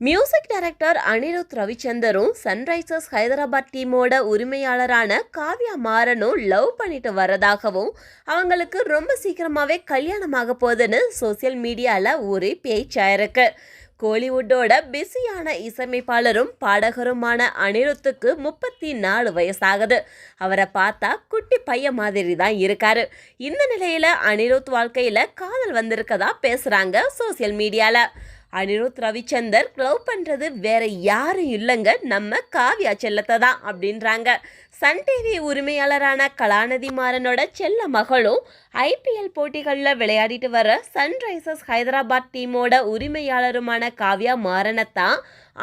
Music director Anirudh ரவிச்சந்தரும் Sunrisers Hyderabad டீமோட உரிமையாளரான காவ்யா மாறனும் லவ் பண்ணிட்டு வரதாகவும் அவங்களுக்கு ரொம்ப சீக்கிரமாவே கல்யாணமாக போகுதுன்னு சோசியல் மீடியாவில் ஒரே பேச்சாயிருக்கு கோலிவுட்டோட பிஸியான இசையமைப்பாளரும் பாடகருமான அனிருத்துக்கு முப்பத்தி நாலு வயசாகுது. அவரை பார்த்தா குட்டி பையன் மாதிரி தான் இருக்காரு. இந்த நிலையில அனிருத் வாழ்க்கையில காதல் வந்திருக்கதா பேசுறாங்க சோசியல் மீடியால அனிருத் ரவிச்சந்தர் லவ் பண்ணுறது வேற யாரும் இல்லைங்க. நம்ம காவ்யா செல்லத்தை தான் அப்படின்றாங்க. சன் டிவி உரிமையாளரான கலாநிதி மாறனோட செல்ல மகளும் ஐபிஎல் போட்டிகளில் விளையாடிட்டு வர சன்ரைசர்ஸ் ஹைதராபாத் டீமோட உரிமையாளருமான காவ்யா மாறனை தான்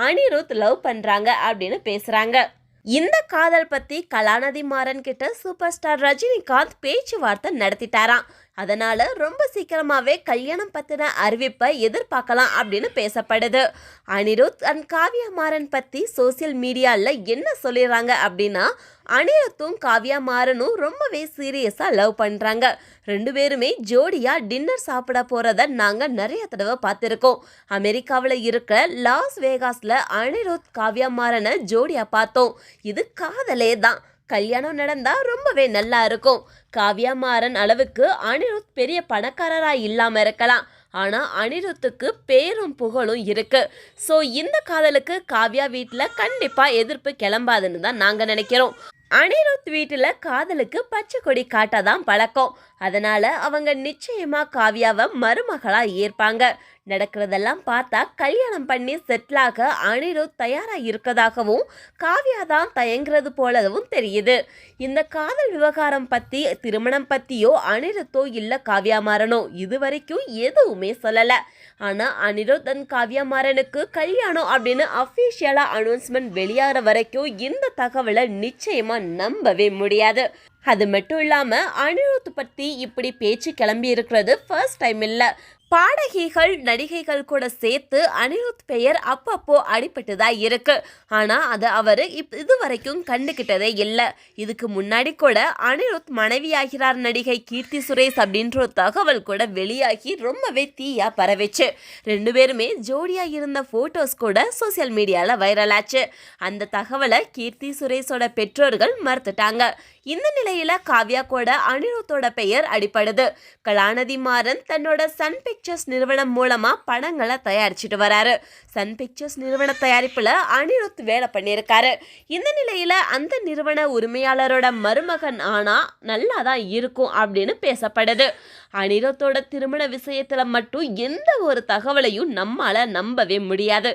அனிருத் லவ் பண்ணுறாங்க அப்படின்னு பேசுகிறாங்க இந்த காதல் பற்றி கலாநிதி மாறன் கிட்ட சூப்பர் ஸ்டார் ரஜினிகாந்த் பேச்சுவார்த்தை நடத்திட்டாராம். அதனால ரொம்ப சீக்கிரமாவே கல்யாணம் பத்தின அறிவிப்பை எதிர்பார்க்கலாம் அப்படின்னு பேசப்படுது. அனிருத் அண்ட் காவியா மாறன் பத்தி சோசியல் மீடியால என்ன சொல்லிடுறாங்க அப்படின்னா அனிருத்தும் காவ்யா மாறனும் ரொம்பவே சீரியஸா லவ் பண்றாங்க. ரெண்டு பேருமே ஜோடியா டின்னர் சாப்பிட போறத நாங்க நிறைய தடவை பார்த்துருக்கோம். அமெரிக்காவில் இருக்கிற லாஸ் வேகாஸ்ல அனிருத் காவ்யா மாறனை ஜோடியா பார்த்தோம். இது காதலே தான். கல்யாணம் நடந்தா ரொம்பவே நல்லா இருக்கும். காவ்யா மாறன் அளவுக்கு அனிருத் பெரிய பணக்காரரா இல்லாம இருக்கலாம். ஆனால் அனிருத்துக்கு பேரும் புகழும் இருக்கு. ஸோ இந்த காதலுக்கு காவ்யா வீட்டில் கண்டிப்பாக எதிர்ப்பு கிளம்பாதுன்னு தான் நாங்கள் நினைக்கிறோம். அனிருத் வீட்டில் காதலுக்கு பச்சை கொடி காட்டாதான் பழக்கம். அதனால அவங்க நிச்சயமா காவ்யாவை மருமகளாக ஏற்பாங்க. நடக்கிறதெல்லாம் பார்த்தா கல்யாணம் பண்ணி செட்டிலாக அனிருத் தயாராக இருக்கதாகவும் காவ்யா தான் தயங்குறது போலவும் தெரியுது. இந்த காதல் விவகாரம் பற்றி திருமணம் பற்றியோ அனிருத்தோ இல்லை காவ்யா மாறனோ இது வரைக்கும் எதுவுமே சொல்லலை. ஆனால் அனிருத் அண்ட் காவ்யா மாறனுக்கு கல்யாணம் அப்படின்னு அஃபீஷியலாக அனௌன்ஸ்மெண்ட் வெளியாகிற வரைக்கும் இந்த தகவலை நிச்சயமாக நம்பவே முடியாது. அது மட்டும் இல்லாமல் அனிருத் பற்றி இப்படி பேச்சு கிளம்பி இருக்கிறது ஃபர்ஸ்ட் டைம் இல்லை. பாடகிகள் நடிகைகள் கூட சேர்த்து அனிருத் பெயர் அப்பப்போ அடிபட்டுதான் இருக்கு. ஆனா அது அவர் இப் இது வரைக்கும் கண்டுக்கிட்டதே இல்லை. இதுக்கு முன்னாடி கூட அனிருத் மனைவியாகிறார் நடிகை கீர்த்தி சுரேஷ் அப்படின்ற ஒரு தகவல் கூட வெளியாகி ரொம்பவே தீயா பரவிச்சு. ரெண்டு பேருமே ஜோடியா இருந்த போட்டோஸ் கூட சோசியல் மீடியால வைரல் ஆச்சு. அந்த தகவலை கீர்த்தி சுரேஷோட பெற்றோர்கள் மறுத்துட்டாங்க. இந்த நிலையில காவ்யா கூட அனிருத்தோட பெயர் அடிப்படுது கலாநிதி மாறன் தன்னோட சன் பிக்சர்ஸ் நிறுவனம் மூலமா படங்களை தயாரிச்சிட்டு வராரு. சன் பிக்சர்ஸ் நிறுவன தயாரிப்புல அனிருத் வேலை பண்ணியிருக்காரு. இந்த நிலையில அந்த நிறுவன உரிமையாளரோட மருமகன் ஆனா நல்லா தான் இருக்கும் அப்படின்னு பேசப்படுது. அனிருத்தோட திருமண விஷயத்துல மட்டும் எந்த ஒரு தகவலையும் நம்மால நம்பவே முடியாது.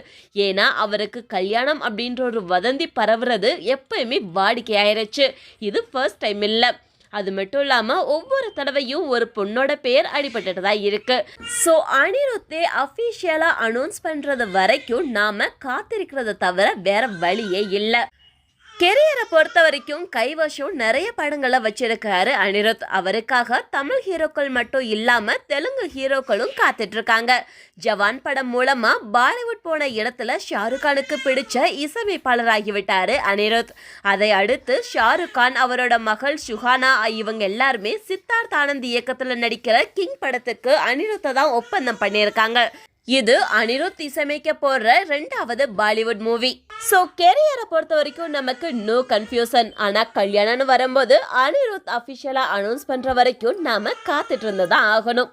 ஏன்னா அவருக்கு கல்யாணம் அப்படின்ற ஒரு வதந்தி பரவுறது எப்பயுமே வாடிக்கையாயிருச்சு. இது ஃபர்ஸ்ட் டைம் இல்லை. அது மட்டும் இல்லாமல் ஒவ்வொரு தடவையும் ஒரு பொண்ணோட பேர் அடிபட்டுட்டு தான் இருக்கு. ஸோ அனிருத்தே அஃபிஷியலாக அனௌன்ஸ் பண்ணுறது வரைக்கும் நாம் காத்திருக்கிறத தவிர வேற வழியே இல்லை. கெரியரை பொறுத்த வரைக்கும் கைவசம் நிறைய படங்களை வச்சிருக்காரு. அனிருத் அவருக்காக தமிழ் ஹீரோக்கள் மட்டும் இல்லாம தெலுங்கு ஹீரோக்களும் காத்துட்டு இருக்காங்க ஜவான் படம் மூலமா பாலிவுட் போன இடத்துல ஷாருக் கானுக்கு பிடிச்ச இசையமைப்பாளராகிவிட்டாரு அனிருத். அதை அடுத்து ஷாருக் கான் அவரோட மகள் சுஹானா இவங்க எல்லாருமே சித்தார்த் ஆனந்த் இயக்கத்துல நடிக்கிற கிங் படத்துக்கு அனிருத்தை தான் ஒப்பந்தம் பண்ணியிருக்காங்க. இது அனிருத் இசையமைக்க போற ரெண்டாவது பாலிவுட் மூவி. ஸோ கெரியரை பொறுத்த வரைக்கும் நமக்கு நோ கன்ஃபியூசன் ஆனால் கல்யாணம்னு வரும்போது அனிருத் அஃபிஷியலாக அனௌன்ஸ் பண்ணுற வரைக்கும் நாம காத்துட்டு இருந்ததான் ஆகணும்.